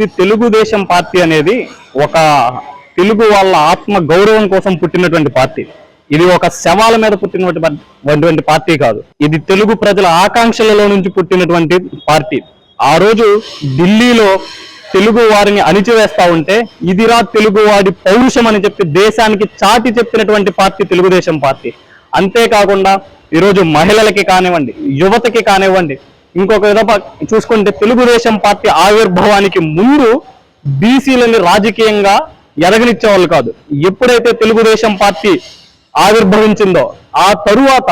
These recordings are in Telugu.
ఇది తెలుగుదేశం పార్టీ అనేది ఒక తెలుగు వాళ్ళ ఆత్మ గౌరవం కోసం పుట్టినటువంటి పార్టీ. ఇది ఒక శవాల మీద పుట్టినటువంటి పార్టీ కాదు. ఇది తెలుగు ప్రజల ఆకాంక్షలలో నుంచి పుట్టినటువంటి పార్టీ. ఆ రోజు ఢిల్లీలో తెలుగు వారిని అణిచివేస్తా ఉంటే ఇదిరా తెలుగు వాడి పౌరుషం అని చెప్పి దేశానికి చాటి చెప్పినటువంటి పార్టీ తెలుగుదేశం పార్టీ. అంతేకాకుండా ఈరోజు మహిళలకి కానివ్వండి యువతకి కానివ్వండి ఇంకొక విధంగా చూసుకుంటే తెలుగుదేశం పార్టీ ఆవిర్భావానికి ముందు బీసీలని రాజకీయంగా ఎరగనిచ్చేవాళ్ళు కాదు. ఎప్పుడైతే తెలుగుదేశం పార్టీ ఆవిర్భవించిందో ఆ తరువాత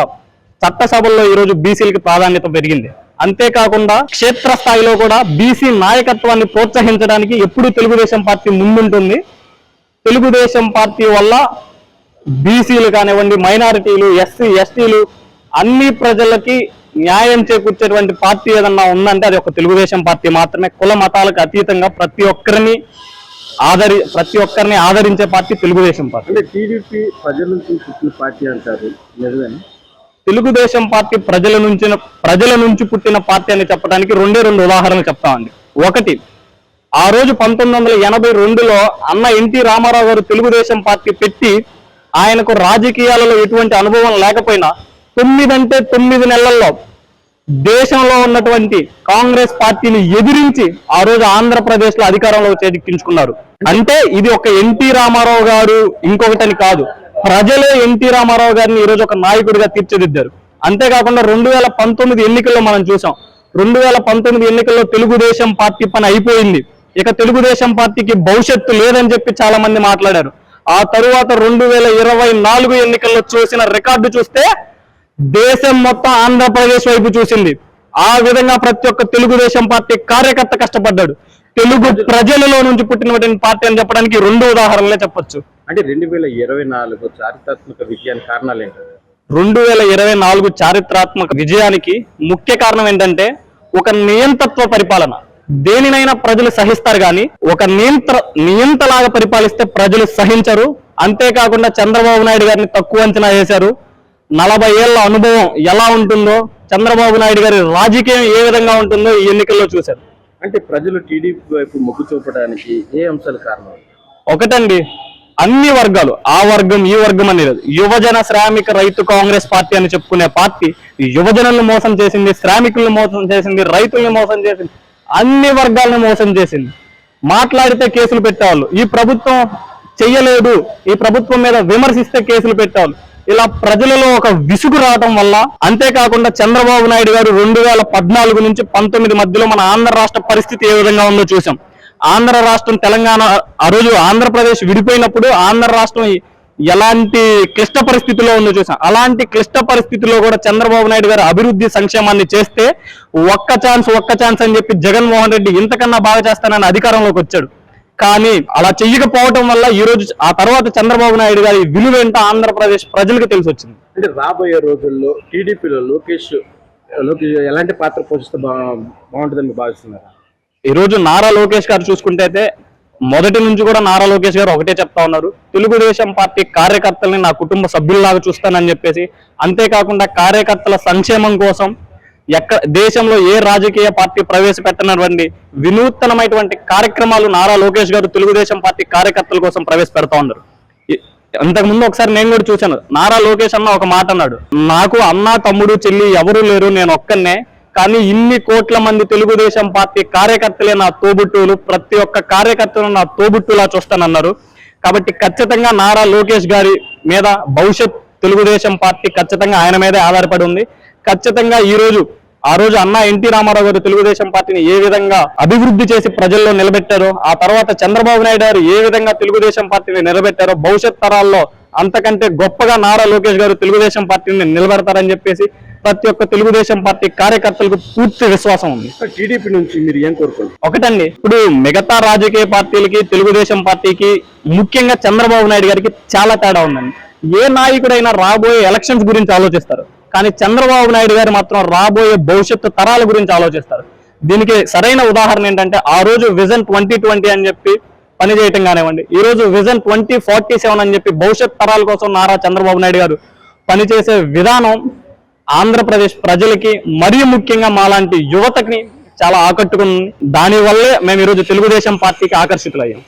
చట్టసభల్లో ఈరోజు బీసీలకి ప్రాధాన్యత పెరిగింది. అంతేకాకుండా క్షేత్ర స్థాయిలో కూడా బీసీ నాయకత్వాన్ని ప్రోత్సహించడానికి ఎప్పుడు తెలుగుదేశం పార్టీ ముందుంటుంది. తెలుగుదేశం పార్టీ వల్ల బీసీలు కానివ్వండి మైనారిటీలు ఎస్సీ ఎస్టీలు అన్ని ప్రజలకి న్యాయం చేకూర్చేటువంటి పార్టీ ఏదన్నా ఉందంటే అది ఒక తెలుగుదేశం పార్టీ మాత్రమే. కుల మతాలకు అతీతంగా ప్రతి ఒక్కరిని ఆదరి ప్రతి ఒక్కరిని ఆదరించే పార్టీ తెలుగుదేశం పార్టీ. అంటే టీడీపీ ప్రజల నుంచి పుట్టిన పార్టీ అంటారు. తెలుగుదేశం పార్టీ ప్రజల నుంచి ప్రజల నుంచి పుట్టిన పార్టీ అని చెప్పడానికి రెండే రెండు ఉదాహరణలు చెప్తామండి ఒకటి ఆ రోజు పంతొమ్మిది వందల ఎనభై రెండులో అన్న ఎన్టీ రామారావు గారు తెలుగుదేశం పార్టీ పెట్టి ఆయనకు రాజకీయాలలో ఎటువంటి అనుభవం లేకపోయినా తొమ్మిది అంటే తొమ్మిది నెలల్లో దేశంలో ఉన్నటువంటి కాంగ్రెస్ పార్టీని ఎదిరించి ఆ రోజు ఆంధ్రప్రదేశ్లో అధికారంలో చేజిక్కించుకున్నారు. అంటే ఇది ఒక ఎన్టీ రామారావు గారు ఇంకొకటని కాదు. ప్రజలే ఎన్టీ రామారావు గారిని ఈ రోజు ఒక నాయకుడిగా తీర్చిదిద్దారు. అంతేకాకుండా రెండు వేల పంతొమ్మిది ఎన్నికల్లో మనం చూసాం. రెండు వేల పంతొమ్మిది ఎన్నికల్లో తెలుగుదేశం పార్టీ పని అయిపోయింది. ఇక తెలుగుదేశం పార్టీకి భవిష్యత్తు లేదని చెప్పి చాలా మంది మాట్లాడారు. ఆ తరువాత రెండు వేల ఇరవై నాలుగు ఎన్నికల్లో చూసిన రికార్డు చూస్తే దేశం మొత్తం ఆంధ్రప్రదేశ్ వైపు చూసింది. ఆ విధంగా ప్రతి ఒక్క తెలుగుదేశం పార్టీ కార్యకర్త కష్టపడ్డాడు. తెలుగు ప్రజలలో నుంచి పుట్టినటువంటి పార్టీ అని చెప్పడానికి రెండు ఉదాహరణలే చెప్పొచ్చు. అంటే రెండు వేల ఇరవై నాలుగు చారిత్రాత్మక విజయానికి కారణాలు ఏంటంటే రెండు వేల ఇరవై నాలుగు చారిత్రాత్మక విజయానికి ముఖ్య కారణం ఏంటంటే ఒక నియంతత్వ పరిపాలన. దేనినైనా ప్రజలు సహిస్తారు కానీ ఒక నియంత్ర నియంతలాగా పరిపాలిస్తే ప్రజలు సహించరు. అంతేకాకుండా చంద్రబాబు నాయుడు గారిని తక్కువ అంచనా వేశారు. నలభై ఏళ్ళ అనుభవం ఎలా ఉంటుందో చంద్రబాబు నాయుడు గారి రాజకీయం ఏ విధంగా ఉంటుందో ఈ ఎన్నికల్లో చూశారు. అంటే ప్రజలు టీడీపీ వైపు మొగ్గు చూపడానికి ఏ అంశాలు కారణం? ఒకటండి అన్ని వర్గాలు ఆ వర్గం ఈ వర్గం అనేది. యువజన శ్రామిక రైతు కాంగ్రెస్ పార్టీ అని చెప్పుకునే పార్టీ యువజనులను మోసం చేసింది శ్రామికులను మోసం చేసింది రైతుల్ని మోసం చేసింది అన్ని వర్గాలను మోసం చేసింది. మాట్లాడితే కేసులు పెట్టేవాళ్ళు. ఈ ప్రభుత్వం చెయ్యలేదు. ఈ ప్రభుత్వం మీద విమర్శిస్తే కేసులు పెట్టేవాళ్ళు. ఇలా ప్రజలలో ఒక విసుగు రావటం వల్ల అంతేకాకుండా చంద్రబాబు నాయుడు గారు రెండు వేల పద్నాలుగు నుంచి పంతొమ్మిది మధ్యలో మన ఆంధ్ర రాష్ట్ర పరిస్థితి ఏ విధంగా ఉందో చూసాం. ఆంధ్ర రాష్ట్రం తెలంగాణ ఆ రోజు ఆంధ్రప్రదేశ్ విడిపోయినప్పుడు ఆంధ్ర రాష్ట్రం ఎలాంటి క్లిష్ట పరిస్థితిలో ఉందో చూసాం. అలాంటి క్లిష్ట పరిస్థితిలో కూడా చంద్రబాబు నాయుడు గారు అభివృద్ధి సంక్షేమాన్ని చేస్తే ఒక్క ఛాన్స్ ఒక్క ఛాన్స్ అని చెప్పి జగన్మోహన్ రెడ్డి ఇంతకన్నా బాగా చేస్తానని అధికారంలోకి వచ్చాడు. కానీ అలా చెయ్యకపోవటం వల్ల ఈ రోజు ఆ తర్వాత చంద్రబాబు నాయుడు గారి విలువ ఏంటో ఆంధ్రప్రదేశ్ ప్రజలకు తెలిసి వచ్చింది అంటే రాబోయే రోజుల్లో టీడీపీలో లోకేష్ లోకేష్ ఎలాంటి పాత్ర పోషిస్తే బాగుంటుందని భావిస్తున్నారా? ఈ రోజు నారా లోకేష్ గారు చూసుకుంటే అయితే మొదటి నుంచి కూడా నారా లోకేష్ గారు ఒకటే చెప్తా ఉన్నారు. తెలుగుదేశం పార్టీ కార్యకర్తల్ని నా కుటుంబ సభ్యుల్లాగా చూస్తానని చెప్పేసి అంతేకాకుండా కార్యకర్తల సంక్షేమం కోసం ఎక్క దేశంలో ఏ రాజకీయ పార్టీ ప్రవేశపెట్టనటువంటి వినూత్నమైనటువంటి కార్యక్రమాలు నారా లోకేష్ గారు తెలుగుదేశం పార్టీ కార్యకర్తల కోసం ప్రవేశపెడతా ఉన్నారు. ఇ- అంతకుముందు ఒకసారి నేను కూడా చూశాను. నారా లోకేష్ అన్న ఒక మాట అన్నాడు. నాకు అన్న తమ్ముడు చెల్లి ఎవరు లేరు నేను ఒక్కనే కానీ ఇన్ని కోట్ల మంది తెలుగుదేశం పార్టీ కార్యకర్తలే నా తోబుట్టువులు. ప్రతి ఒక్క కార్యకర్తను నా తోబుట్టులా చూస్తానన్నారు. కాబట్టి ఖచ్చితంగా నారా లోకేష్ గారి మీద భవిష్యత్ తెలుగుదేశం పార్టీ ఖచ్చితంగా ఆయన మీదే ఆధారపడి ఉంది. ఖచ్చితంగా ఈరోజు ఆ రోజు అన్న ఎన్టీ రామారావు గారు తెలుగుదేశం పార్టీని ఏ విధంగా అభివృద్ధి చేసి ప్రజల్లో నిలబెట్టారో ఆ తర్వాత చంద్రబాబు నాయుడు గారు ఏ విధంగా తెలుగుదేశం పార్టీని నిలబెట్టారో భవిష్యత్ తరాల్లో అంతకంటే గొప్పగా నారా లోకేష్ గారు తెలుగుదేశం పార్టీని నిలబెడతారని చెప్పేసి ప్రతి ఒక్క తెలుగుదేశం పార్టీ కార్యకర్తలకు పూర్తి విశ్వాసం ఉంది. టీడీపీ నుంచి మీరు ఏం కోరుకుంటారు ఒకటండి ఇప్పుడు మిగతా రాజకీయ పార్టీలకి తెలుగుదేశం పార్టీకి ముఖ్యంగా చంద్రబాబు నాయుడు గారికి చాలా తేడా ఉందండి. ఏ నాయకుడైనా రాబోయే ఎలక్షన్స్ గురించి ఆలోచిస్తారు. కానీ చంద్రబాబు నాయుడు గారు మాత్రం రాబోయే భవిష్యత్తు తరాల గురించి ఆలోచిస్తారు. దీనికి సరైన ఉదాహరణ ఏంటంటే ఆ రోజు విజన్ ట్వంటీ ట్వంటీ అని చెప్పి పనిచేయటం కానివ్వండి ఈ రోజు విజన్ ట్వంటీ ఫార్టీ సెవెన్ అని చెప్పి భవిష్యత్ తరాల కోసం నారా చంద్రబాబు నాయుడు గారు పనిచేసే విధానం ఆంధ్రప్రదేశ్ ప్రజలకి మరియు ముఖ్యంగా మాలాంటి యువతకి చాలా ఆకట్టుకుంది దాని వల్లే మేము ఈరోజు తెలుగుదేశం పార్టీకి ఆకర్షితులయ్యాం.